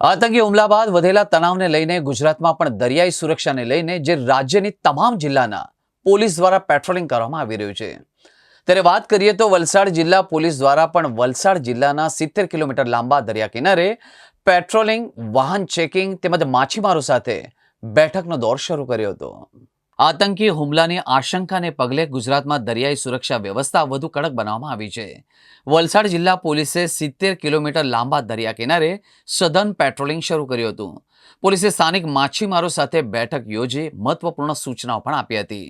આતંકી હુમલા બાદ વધેલા તણાવને લઈને ગુજરાતમાં પણ દરિયાઈ સુરક્ષાને લઈને જે રાજ્યની તમામ જિલ્લાના પોલીસ દ્વારા પેટ્રોલિંગ કરવામાં આવી રહ્યું છે. ત્યારે વાત કરીએ તો વલસાડ જિલ્લા પોલીસ દ્વારા પણ વલસાડ જિલ્લાના સિત્તેર કિલોમીટર લાંબા દરિયા કિનારે પેટ્રોલિંગ, વાહન ચેકિંગ તેમજ માછીમારો સાથે બેઠકનો દોર શરૂ કર્યો હતો. આતંકી હુમલાની આશંકાને પગલે ગુજરાતમાં દરિયાઈ સુરક્ષા વ્યવસ્થા વધુ કડક બનાવવામાં આવી છે. વલસાડ જિલ્લા પોલીસે સિત્તેર કિલોમીટર લાંબા દરિયા કિનારે સઘન પેટ્રોલિંગ શરૂ કર્યું હતું. પોલીસે સ્થાનિક માછીમારો સાથે બેઠક યોજી મહત્વપૂર્ણ સૂચનાઓ પણ આપી હતી.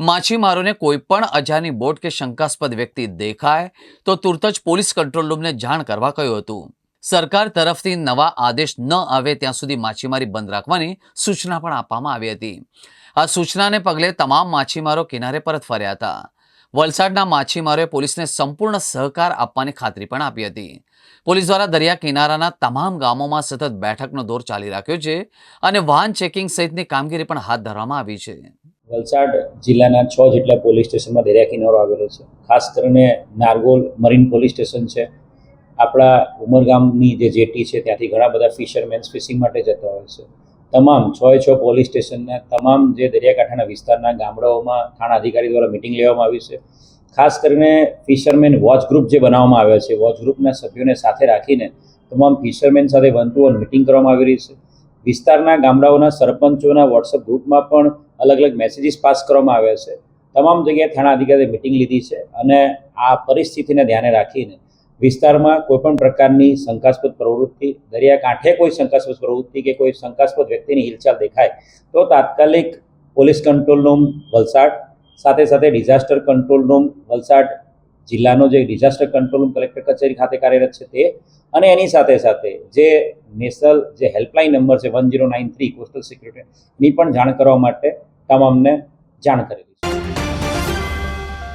માછીમારોને કોઈપણ અજાની બોટ કે શંકાસ્પદ વ્યક્તિ દેખાય તો તુરત જ પોલીસ કંટ્રોલ રૂમને જાણ કરવા કહ્યું હતું. સરકાર તરફથી નવા આદેશ ન આવે ત્યાં સુધી માછીમારી બંધ રાખવાની સૂચના પણ આપવામાં આવી હતી. આ સૂચનાને પગલે તમામ માછીમારો કિનારે પરત ફર્યા હતા. વલસાડના માછીમારોએ પોલીસને સંપૂર્ણ સહકાર આપવાની ખાતરી પણ આપી હતી. પોલીસ દ્વારા દરિયા કિનારાના તમામ ગામોમાં સતત બેઠકનો દોર ચાલી રાખ્યો છે અને વાહન ચેકિંગ સહિતની કામગીરી પણ હાથ ધરવામાં આવી છે. વલસાડ જિલ્લાના છ જેટલા પોલીસ સ્ટેશનમાં દરિયા કિનારો આવેલો છે. ખાસ કરીને નારગોલ મરીન પોલીસ સ્ટેશન છે આપણા ઉમરગામની જે જેટી છે, ત્યાંથી ઘણા બધા ફિશરમેન્સ ફિશિંગ માટે જતા હોય છે. તમામ છ છ પોલીસ સ્ટેશનના તમામ જે દરિયાકાંઠાના વિસ્તારના ગામડાઓમાં થાણા અધિકારી દ્વારા મિટિંગ લેવામાં આવી છે. ખાસ કરીને ફિશરમેન વોચ ગ્રુપ જે બનાવવામાં આવ્યા છે, વોચ ગ્રુપના સભ્યોને સાથે રાખીને તમામ ફિશરમેન સાથે વન ટુ વન મિટિંગ કરવામાં આવી રહી છે. વિસ્તારના ગામડાઓના સરપંચોના વોટ્સઅપ ગ્રુપમાં પણ અલગ અલગ મેસેજીસ પાસ કરવામાં આવ્યા છે. તમામ જગ્યાએ થાણા અધિકારીએ મિટિંગ લીધી છે અને આ પરિસ્થિતિને ધ્યાને રાખીને વિસ્તારમાં કોઈપણ પ્રકારની શંકાસ્પદ પ્રવૃત્તિ, દરિયાકાંઠે કોઈ શંકાસ્પદ પ્રવૃત્તિ કે કોઈ શંકાસ્પદ વ્યક્તિની હિલચાલ દેખાય, તો તાત્કાલિક પોલીસ કંટ્રોલ રૂમ, વલસાડ. સાથે સાથે ડિઝાસ્ટર કંટ્રોલ રૂમ, વલસાડ જિલ્લાનો જે ડિઝાસ્ટર કંટ્રોલ રૂમ કલેક્ટર કચેરી ખાતે કાર્યરત છે તે. અને એની સાથે સાથે જે નેશનલ જે હેલ્પલાઇન નંબર છે one zero nine three, coastal સિક્યુરિટીની પણ જાણ કરવા માટે તમામને જાણ કરી